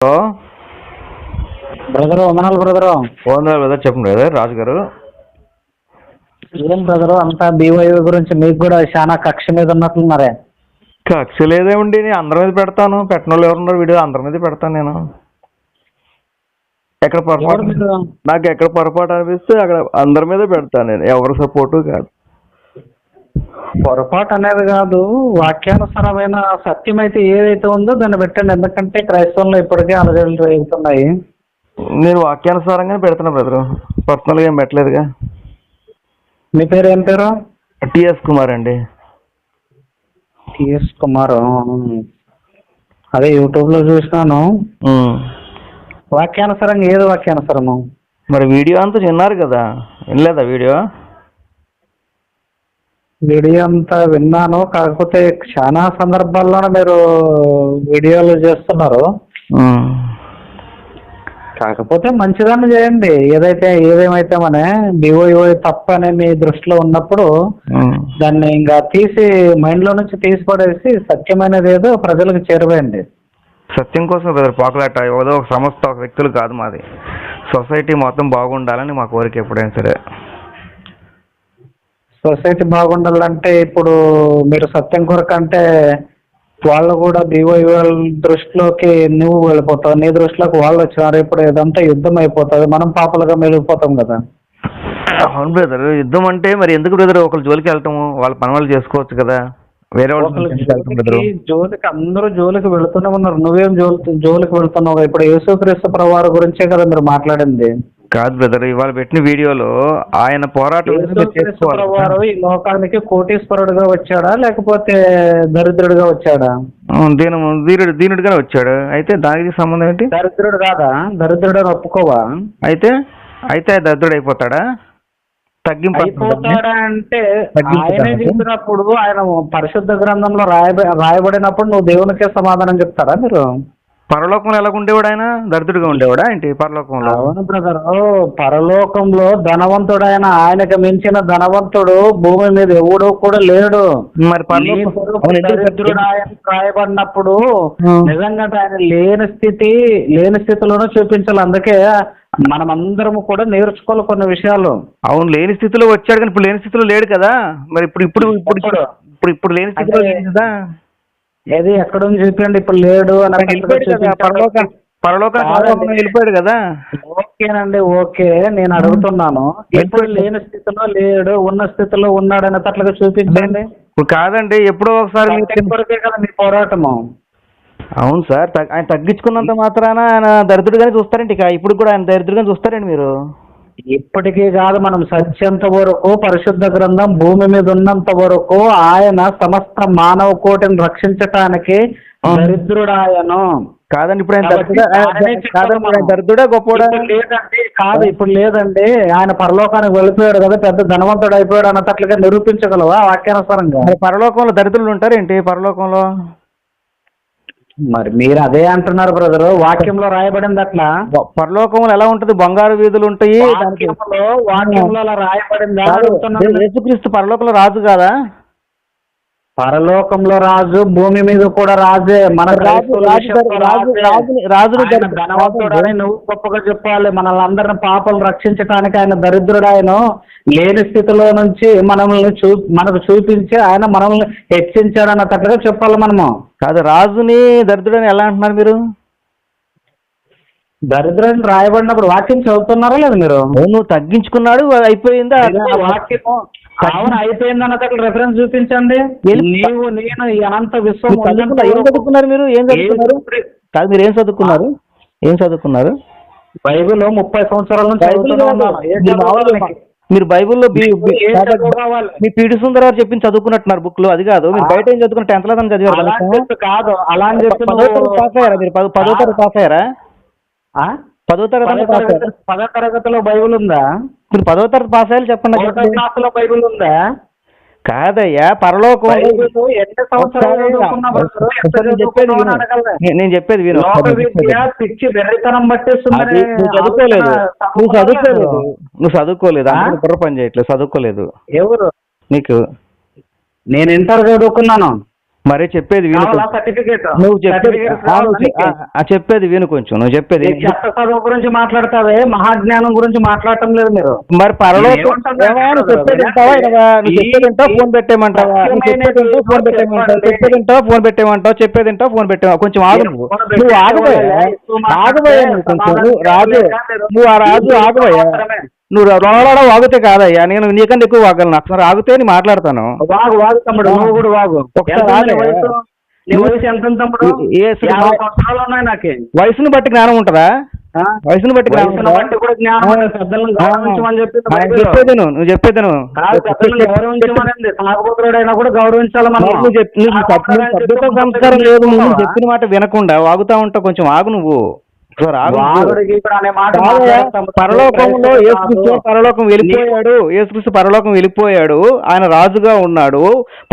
Hello. Brother వందనాలు brother. Phone brother చెప్పండి brother Raju garu. ఏం బ్రదరు అంతా బీవైఓ గురించి మీకు కూడా చాలా కక్ష మీద ఉన్నట్లున్నారే కక్ష లేదేమండి నేను అందరి మీద పెడతాను. పెట్టిన వాళ్ళు ఎవరున్నారు వీడియో? అందరి మీద పెడతాను నేను. ఎక్కడ పొరపాటు? నాకు ఎక్కడ పొరపాటు అనిపిస్తే అక్కడ అందరి మీద పెడతాను నేను. ఎవరి సపోర్టు కాదు. పొరపాటు అనేది కాదు. వాక్యానుసారమైన సత్యం అయితే ఏదైతే ఉందో దాన్ని పెట్టండి. ఎందుకంటే క్రైస్తవంలో ఇప్పటికే అలజడులు రేగుతున్నాయి. నేను వాక్యానుసారంగా పెడుతున్నా బ్రదర్. పర్సనల్గా ఏం పెట్టలేదుగా. మీ పేరు ఏం పేరు? టిఎస్ కుమార్ అండి. టిఎస్ కుమార్ అదే యూట్యూబ్లో చూసినాను. వాక్యానుసారంగా ఏది వాక్యానుసారము? మరి వీడియో అంతా విన్నారు కదా. వినలేదా వీడియో? వీడియో అంతా విన్నాను. కాకపోతే చాలా సందర్భాల్లోనే మీరు వీడియోలు చేస్తున్నారు. కాకపోతే మంచిదాన్ని చేయండి. ఏదైతే ఏదేమైతే మన డిఓఓ తప్పు అనే మీ దృష్టిలో ఉన్నప్పుడు. దాన్ని ఇంకా తీసి మైండ్లో నుంచి తీసి పడేసి సత్యమైనది ఏదో ప్రజలకు చేరువేయండి. సత్యం కోసం బ్రదర్ పాకులాట ఏదో ఒక సంస్థ ఒక వ్యక్తులు కాదు మాది. సొసైటీ మొత్తం బాగుండాలని మా కోరిక ఎప్పుడైనా సరే. సొసైటీ బాగుండాలంటే ఇప్పుడు మీరు సత్యం కొరకు అంటే వాళ్ళు కూడా డిఓఈఎల్ దృష్టిలోకి నువ్వు వెళ్ళిపోతావు. నీ దృష్టిలోకి వాళ్ళు వచ్చినారు. ఇప్పుడు ఇదంతా యుద్ధం అయిపోతుంది. మనం పాపలుగా మెలిగిపోతాం కదా. అవును బ్రదర్. యుద్ధం అంటే మరి ఎందుకు బ్రదర్? ఒకరు జోలికి వెళ్ళటము వాళ్ళ పని వాళ్ళు చేసుకోవచ్చు కదా. వేరే వాళ్ళ ఒకళ్ళ జోలికి అందరూ జోలికి వెళుతూనే ఉన్నారు. నువ్వేం జోలి జోలికి వెళ్తున్నావు? ఇప్పుడు యేసుక్రీస్తు ప్రభువారి గురించే కదా మీరు మాట్లాడింది. కాదు బ్రదర్ ఇవాళ పెట్టిన వీడియోలో ఆయన పోరాటం ఈ లోకానికి కోటీశ్వరుడుగా వచ్చాడా? లేకపోతే దరిద్రుడిగా వచ్చాడా? దీని దీనుడు దీనుడిగానే వచ్చాడు. అయితే దానికి సంబంధం ఏంటి? దరిద్రుడు కాదా? దరిద్రుడు అని ఒప్పుకోవా? అయితే అయితే దరిద్రుడు అయిపోతాడా తగ్గింపు అయిపోతాడా అంటే ఆయనే. చెప్పినప్పుడు ఆయన పరిశుద్ధ గ్రంథంలో రాయబ రాయబడినప్పుడు నువ్వు దేవునికే సమాధానం చెప్తారా మీరు? పరలోకంలో ఎలా ఉండేవాడు ఆయన దరిద్రుడిగా ఉండేవాడా ఏంటి పరలోకంలో? అవును బ్రదర్. పరలోకంలో ధనవంతుడైన ఆయనకు మించిన ధనవంతుడు భూమి మీద ఎవడు కూడా లేడు. మరి దరిద్రుడు ఆయన రాయబడినప్పుడు. నిజంగా ఆయన లేని స్థితి లేని స్థితిలోనే చూపించాలి. అందుకే మనమందరం కూడా నేర్చుకోవాలి కొన్ని విషయాలు. అవును లేని స్థితిలో వచ్చాడు కానీ ఇప్పుడు లేని స్థితిలో లేడు కదా? మరి ఇప్పుడు ఇప్పుడు ఇప్పుడు? ఇప్పుడు ఇప్పుడు లేని స్థితిలో. లేడు కదా? ఏది ఎక్కడుంది చూపించండి ఇప్పుడు లేడు వెళ్ళిపోయాడు కదా పరలోక పరలోక కాదండి. వెళ్ళిపోయాడు కదా? ఓకేనండి ఓకే. నేను అడుగుతున్నాను. ఇప్పుడు లేని స్థితిలో లేడు ఉన్న స్థితిలో ఉన్నాడు అనేటట్లుగా చూపించండి. ఇప్పుడు కాదండి ఎప్పుడో ఒకసారి కదా మీ పోరాటము. అవును సార్ ఆయన తగ్గించుకున్నంత మాత్రాన ఆయన దరిద్రుడిగానే చూస్తారండి ఇక. ఇప్పుడు కూడా ఆయన దరిద్రుడిగానే చూస్తారండి మీరు. ఇప్పటికీ కాదు మనం సత్యంత వరకు పరిశుద్ధ గ్రంథం భూమి మీద ఉన్నంత వరకు ఆయన సమస్త మానవ కోటిని రక్షించటానికి. దరిద్రుడాయను. కాదండి ఇప్పుడు ఆయన దరిద్రుడా ఇప్పుడు లేదండి కాదు ఇప్పుడు లేదండి. ఆయన పరలోకానికి వెళ్ళిపోయాడు కదా పెద్ద ధనవంతుడు అయిపోయాడు అన్నట్లుగా నిరూపించగలవా వాక్యానుసారంగా? పరలోకంలో దరిద్రులు ఉంటారేంటి? పరలోకంలో మరి మీరు అదే అంటున్నారు బ్రదర్ వాక్యంలో రాయబడింది అట్లా. పరలోకంలో ఎలా ఉంటది? బంగారు వీధులు ఉంటాయి వాక్యంలో రాయబడిందా. యేసుక్రీస్తు పరలోకంలో రాజు కాదా? పరలోకంలో రాజు భూమి మీద కూడా రాజే. మన ధనవంతుడని నువ్వు గొప్పగా చెప్పాలి. మనల్ని అందరిని పాపలు రక్షించడానికి ఆయన దరిద్రుడు ఆయన లేని స్థితిలో నుంచి మనల్ని చూ మనకు చూపించి ఆయన మనల్ని హెచ్చించాడు అన్నట్టుగా చెప్పాలి మనము. కాదు రాజుని దరిద్రుడని ఎలా అంటున్నారు మీరు? దరిద్రుడిని రాయబడినప్పుడు వాక్యం చదువుతున్నారా లేదు మీరు? నువ్వు తగ్గించుకున్నాడు అయిపోయిందా? ఆ వాక్యము అవును అయిపోయింది అన్నట్లు రెఫరెన్స్ చూపించండి నీవు నేను అనంత విశ్వం ఏం చదువుకున్నారు మీరు? ఏం చదువుకున్నారు? కాదు మీరు ఏం చదువుకున్నారు? ఏం చదువుకున్నారు? బైబిల్ ముప్పై సంవత్సరాల నుంచి మీరు బైబిల్లో? మీ పీడి సుందర్ గారు చెప్పింది చదువుకున్నట్టున్నారు బుక్లో అది కాదు. మీరు. బయట ఏం చదువుకున్న టెన్త్ అని చదివారు అలా అని కనుక. చెప్పి కాదు. అలా అని చెప్పి పదో తరగతి పాస్ అయ్యారా మీరు? పదో- తరగతి పాస్ అయ్యారా? పదో తరగతి పదో తరగతిలో బైబిల్ ఉందా? మీరు పదో తరగతి పాస్ అయ్యారు చెప్పండి. క్లాసులో బైబిల్ ఉందా? కాదయ్యా పరలోకం. నేను చెప్పేది విను. నువ్వు చదువుకోలేదు. నువ్వు చదువుకోలేదు. నువ్వు చదువుకోలేదు? అందుకని బుర్ర పని చేయట్లేదు. చదువుకోలేదు. ఎవరు? నీకు నేను ఇంటర్ చదువుకున్నాను. మరి చెప్పేది విను నువ్వు చెప్పేది చెప్పేది విను కొంచెం నువ్వు చెప్పేది చదువు గురించి మాట్లాడతావే? మహాజ్ఞానం గురించి మాట్లాడటం లేదు మీరు. మరి పరలోకం నువ్వు చెప్పేది ఫోన్ పెట్టేయమంటావా? ఫోన్ పెట్టేయమంటావా? చెప్పేది వింటావా? ఫోన్ పెట్టేయమంటావు? చెప్పేది వింటావా? ఫోన్ పెట్టేవా కొంచెం ఆగు నువ్వు. నువ్వు ఆగబోయా కొంచెం. రాజు. నువ్వు ఆ రాజు ఆగబోయా నువ్వు రోడో వాగితే కాదయ్యా నేను నీకన్నా ఎక్కువ వాగలను. అసలు ఆగితే నేను మాట్లాడతాను. వాగు తమ్ముడు నువ్వు కూడా ఒకసారి వయసును బట్టి జ్ఞానం ఉంటుందా? వయసును బట్టి చెప్పింది నువ్వు చెప్పేది నువ్వు. సంస్కారం లేదు నువ్వు చెప్పిన మాట వినకుండా వాగుతా ఉంటావు కొంచెం ఆగు నువ్వు. పరలోకంలో. యేసుక్రీస్తు పరలోకం వెళ్ళిపోయాడు యేసుక్రీస్తు పరలోకం వెళ్ళిపోయాడు ఆయన రాజుగా ఉన్నాడు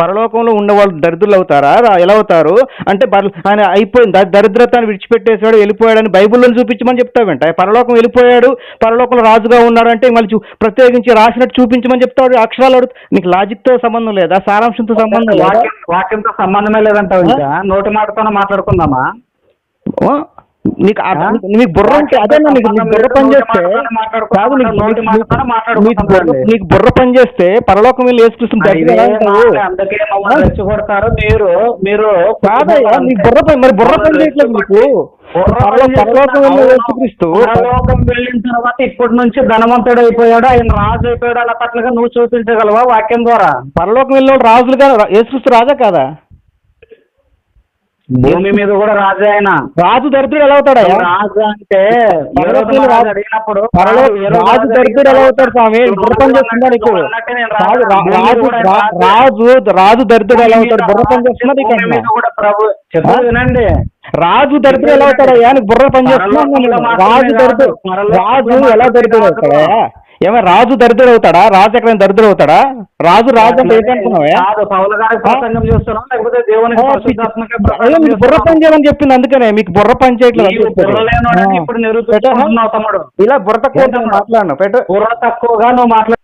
పరలోకంలో ఉన్న వాళ్ళు దరిద్రులు అవుతారా? ఎలా అవుతారు? అంటే ఆయన అయిపోయింది ద- దరిద్రతను విడిచిపెట్టేశాడు వెళ్ళిపోయాడని బైబిల్లో చూపించమని చెప్తావంట పరలోకం వెళ్ళిపోయాడు పరలోకంలో రాజుగా ఉన్నాడు అంటే మళ్ళీ ప్రత్యేకించి రాసినట్టు చూపించమని చెప్తాడు అక్షరాలు అడుగు నీకు లాజిక్తో సంబంధం లేదా? సారాంశంతో సంబంధం వాక్యంతో సంబంధమే లేదంటావు ఇంకా నోటి మాటతోనే మాట్లాడుకుందామా? ఓ, నీకు? నీకు బుర్ర ఉంటే అదే నీకు బుర్ర పని చేస్తే కాదు నీకు బుర్ర పని చేస్తే పరలోకం వెళ్ళి రెచ్చగొడతారు. మీరు మీరు కాదయ్యా నీకు బుర్ర పని మరి బుర్ర పని చేయట్లేదు నీకు. పరలోకం వెళ్ళి. యేసుక్రీస్తు పరలోకం వెళ్ళిన తర్వాత ఇప్పటి నుంచి ధనవంతుడు అయిపోయాడు. ఆయన రాజు అయిపోయాడు. అన్న పట్లగా నువ్వు చూపించగలవా వాక్యం ద్వారా? పరలోకం వెళ్ళిన రాజులుగా యేసుక్రీస్తు రాజా కాదా? భూమి మీద కూడా రాజే ఆయన. రాజు దరిద్రుడు ఎలా అవుతాడయ్యా రాజు అంటే అడిగినప్పుడు రాజు దరిద్రుడు ఎలా అవుతాడు స్వామి? బుర్ర పని చేస్తుందా నీకు రాజు. రాజు. రాజు దరిద్రుడు ఎలా అవుతాడు? భూమి బుర్ర మీద పని చేస్తున్నా నీకు ప్రభు? వినండి. రాజు దరిద్రుడు ఎలా అవుతాడయ్యా నీకు బుర్ర పని చేస్తున్నా పరలోకంలో మాత్రమే రాజు దరిద్రుడు. రాజు ఎలా దరిద్రుడు కాదు. ఏమో రాజు దరిద్రుడు అవుతాడా? రాజు ఎక్కడైనా దరిద్రుడు అవుతాడా? రాజు రాజు అంటే మీకు బుర్ర పని చేయమని చెప్పింది అందుకనే మీకు బుర్ర పని చేయట్లేదు ఇలా బుర్ర తక్కువ మాట్లాడను. బుర్ర తక్కువగా నువ్వు మాట్లాడు